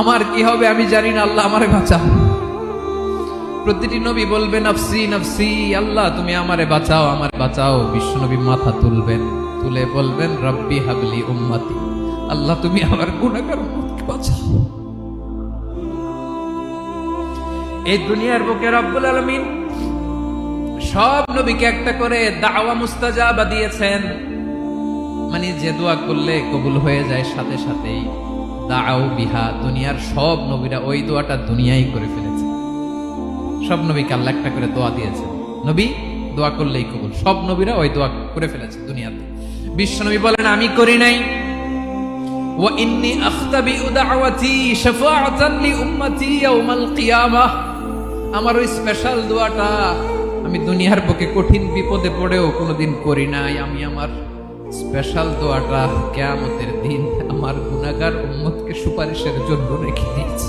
আমার কি হবে আমি জানি না, আল্লাহ আমারে বাঁচাও। প্রতিটি নবী বলবে, নফসি নফসি, আল্লাহ, তুমি আমারে বাঁচাও আমারে বাঁচাও। বিশ্ব নবী মাথা তুলবেন, তুলে বলবেন, রব্বি হাবলি উম্মতি, আল্লাহ, তুমি আমার উম্মতকে বাঁচাও। এই দুনিয়ার বুকে রব্বুল আলমিন সব নবীকে একটা করে দাওয়া মুস্তাজাবা দিয়েছেন। মানে যে দোয়া করলে কবুল হয়ে যায় সাথে সাথেই। দাও বিহা, দুনিয়ার সব নবীরা ওই দোয়াটা দুনিয়াই করে ফেলেছে। সব নবীকে আল্লাহ একটা করে দোয়া দিয়েছে। নবী, দোয়া করলেই কবুল। সব নবীরা ওই দোয়া করে ফেলেছে দুনিয়াতে। বিশ্ব নবী বলেন, আমি করি নাই। আমার ওই স্পেশাল দোয়াটা আমি দুনিয়ার বুকে কঠিন বিপদে পড়েও কোনোদিন করি নাই। আমি আমার স্পেশাল দোয়াটা কেয়ামতের দিন আমার গুণাগার উম্মতকে সুপারিশের জন্য রেখে দিয়েছি।